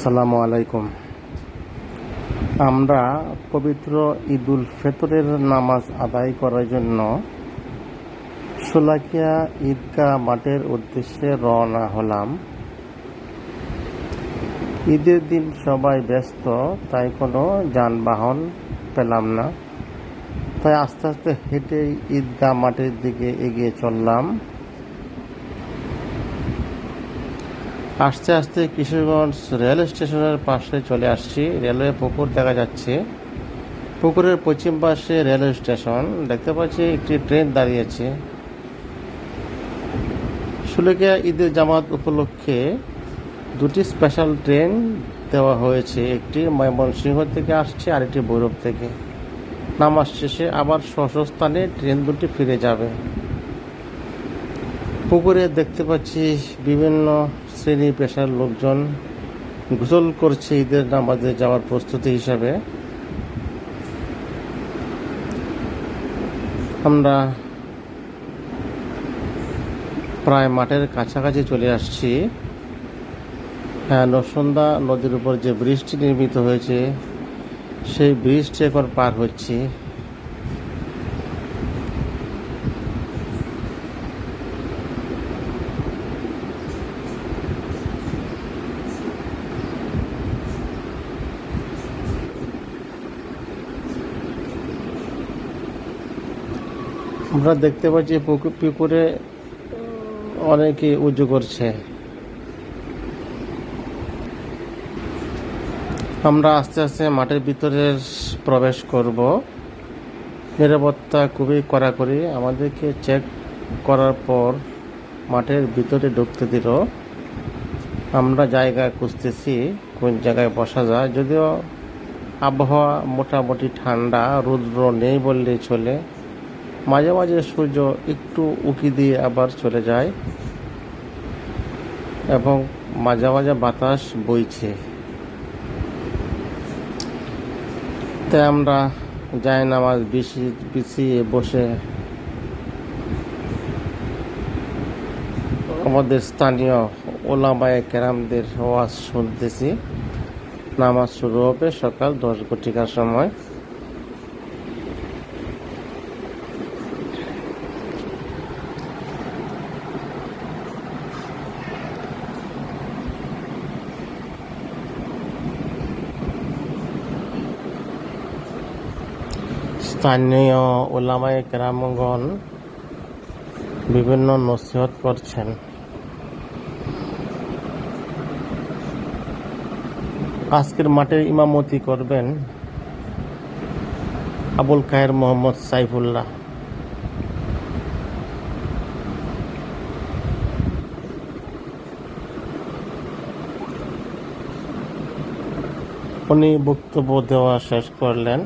আসসালামু আলাইকুম। আমরা পবিত্র ঈদুল ফেতরের নামাজ আদায় করার জন্য সোলাকিয়া ঈদগাহ মাঠের উদ্দেশ্যে রওনা হলাম। ঈদের দিন সবাই ব্যস্ত, তাই কোনো যানবাহন পেলাম না। তাই আস্তে আস্তে হেঁটে ঈদগাহ মাঠের দিকে এগিয়ে চললাম। আস্তে আস্তে কিশোরগঞ্জ রেল স্টেশনের পাশে চলে আসছি। রেলওয়ে পুকুর দেখা যাচ্ছে। পুকুরের পশ্চিম পাশে রেলওয়ে স্টেশন। দেখতে পাচ্ছি একটি ট্রেন দাঁড়িয়েছে। সুলেকিয়া ঈদের জামাত উপলক্ষে দুটি স্পেশাল ট্রেন দেওয়া হয়েছে। একটি ময়মনসিংহ থেকে আসছে আর একটি ভৈরব থেকে। নামাজ শেষে আবার স্বস্থানে ট্রেন দুটি ফিরে যাবে। পুকুরে দেখতে পাচ্ছি বিভিন্ন শ্রেণি পেশার লোকজন গোসল করছে ঈদের নামাজে যাওয়ার প্রস্তুতি হিসাবে। আমরা প্রায় মাঠের কাছাকাছি চলে আসছি। হ্যাঁ নরসন্দা নদীর উপর যে ব্রিজটি নির্মিত হয়েছে, সেই ব্রিজটি এখন পার হচ্ছি। আমরা দেখতে পাচ্ছি পুকুর অনেকে উজু করছে। আমরা আস্তে আস্তে মাঠের ভিতরে প্রবেশ করব। নিরাপত্তা খুবই কড়াকড়ি। আমাদেরকে চেক করার পর মাঠের ভিতরে ঢুকতে দিল। আমরা জায়গা খুঁজতেছি, কোন জায়গায় বসা যায়। যদিও আবহাওয়া মোটামুটি ঠান্ডা, রৌদ্র নেই বললেই চলে। মাঝে মাঝে সূর্য একটু উঁকি দিয়ে আবার চলে যায় এবং মাঝে মাঝে বাতাস বইছে। তাই আমরা যাই নামাজ বেশি বিছিয়ে বসে আমাদের স্থানীয় ওলামায় কেরামদের ওয়াজ শুনতেছি। নামাজ শুরু হবে সকাল দশ ঘটিকার সময়। স্থানীয় ওলামায় কেরামগণ বিভিন্ন নসিহত করছেন। আজকের মাঠে ইমামতি করবেন আবুল খায়ের মোহাম্মদ সাইফুল্লাহ। উনি বক্তব্য দেওয়া শেষ করলেন।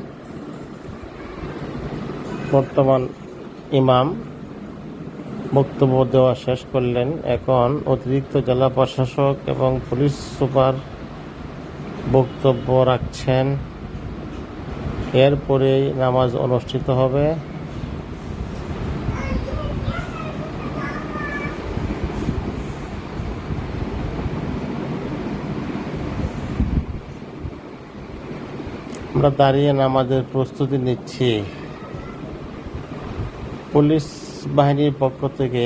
বর্তমান ইমাম বক্তব্য দেওয়া শেষ করলেন। এখন অতিরিক্ত জেলা প্রশাসক এবং পুলিশ সুপার বক্তব্য রাখছেন। এরপরেই নামাজ অনুষ্ঠিত হবে। আমরা দাঁড়িয়ে নামাজের প্রস্তুতি নিচ্ছি। পুলিশ বাহিনীর পক্ষ থেকে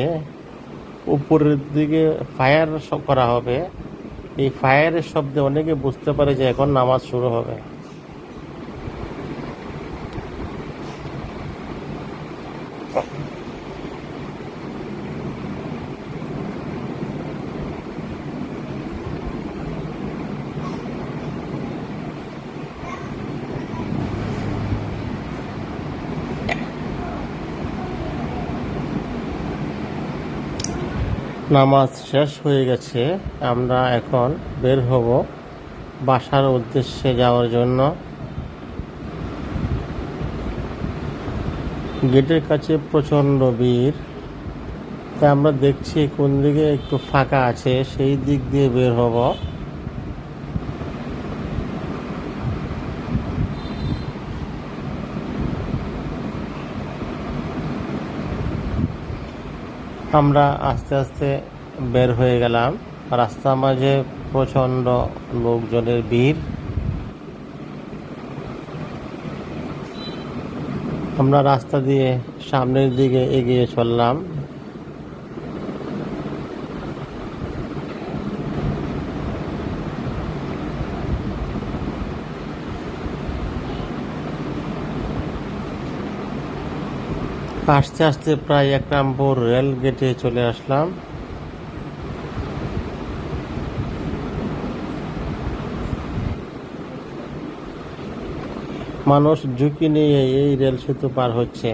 উপরের দিকে ফায়ার করা হবে। এই ফায়ারের শব্দে অনেকে বুঝতে পারে যে এখন নামাজ শুরু হবে। নামাজ শেষ হয়ে গেছে, আমরা এখন বের হব বাসার উদ্দেশ্যে যাওয়ার জন্য। গেটের কাছে প্রচণ্ড ভিড়। তাই আমরা দেখছি কোন দিকে একটু ফাঁকা আছে, সেই দিক দিয়ে বের হব। আমরা আস্তে আস্তে বের হয়ে গেলাম। রাস্তার মাঝে প্রচণ্ড লোকজনের ভিড়। আমরা রাস্তা দিয়ে সামনের দিকে এগিয়ে চললাম। আস্তে আসতে প্রায় এক নম্বর রেল গেটে চলে আসলাম। মানুষ ঝুঁকি নিয়ে এই রেল সেতু পার হচ্ছে।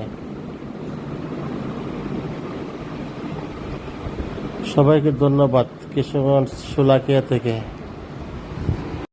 সবাইকে ধন্যবাদ কিশোরগঞ্জ সুলাকিয়া থেকে।